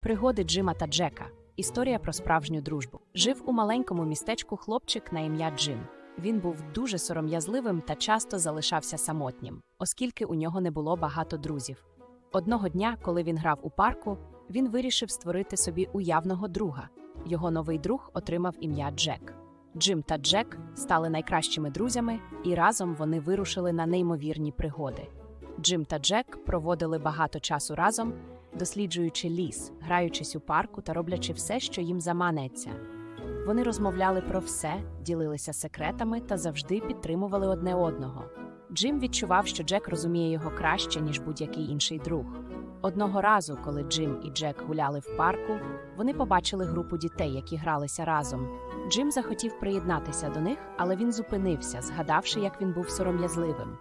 Пригоди Джима та Джека. Історія про справжню дружбу. Жив у маленькому містечку хлопчик на ім'я Джим. Він був дуже сором'язливим та часто залишався самотнім, оскільки у нього не було багато друзів. Одного дня, коли він грав у парку, він вирішив створити собі уявного друга. Його новий друг отримав ім'я Джек. Джим та Джек стали найкращими друзями, і разом вони вирушили на неймовірні пригоди. Джим та Джек проводили багато часу разом, досліджуючи ліс, граючись у парку та роблячи все, що їм заманеться. Вони розмовляли про все, ділилися секретами та завжди підтримували одне одного. Джим відчував, що Джек розуміє його краще, ніж будь-який інший друг. Одного разу, коли Джим і Джек гуляли в парку, вони побачили групу дітей, які гралися разом. Джим захотів приєднатися до них, але він зупинився, згадавши, як він був сором'язливим.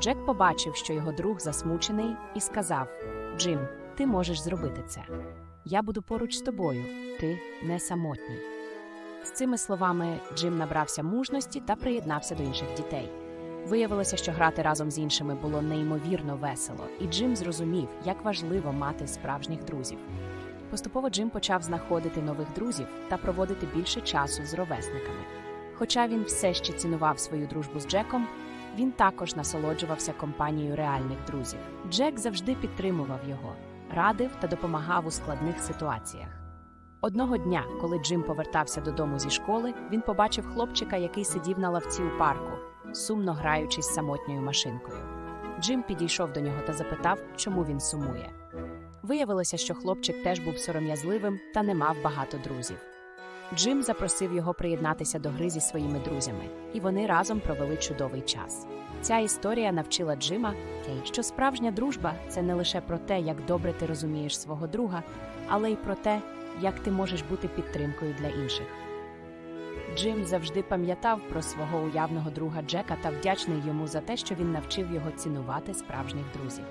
Джек побачив, що його друг засмучений, і сказав: Джим, ти можеш зробити це. Я буду поруч з тобою, ти не самотній. З цими словами Джим набрався мужності та приєднався до інших дітей. Виявилося, що грати разом з іншими було неймовірно весело, і Джим зрозумів, як важливо мати справжніх друзів. Поступово Джим почав знаходити нових друзів та проводити більше часу з ровесниками. Хоча він все ще цінував свою дружбу з Джеком, він також насолоджувався компанією реальних друзів. Джек завжди підтримував його, радив та допомагав у складних ситуаціях. Одного дня, коли Джим повертався додому зі школи, він побачив хлопчика, який сидів на лавці у парку, сумно граючись самотньою машинкою. Джим підійшов до нього та запитав, чому він сумує. Виявилося, що хлопчик теж був сором'язливим та не мав багато друзів. Джим запросив його приєднатися до гри зі своїми друзями, і вони разом провели чудовий час. Ця історія навчила Джима, що справжня дружба це не лише про те, як добре ти розумієш свого друга, але й про те, як ти можеш бути підтримкою для інших. Джим завжди пам'ятав про свого уявного друга Джека та вдячний йому за те, що він навчив його цінувати справжніх друзів.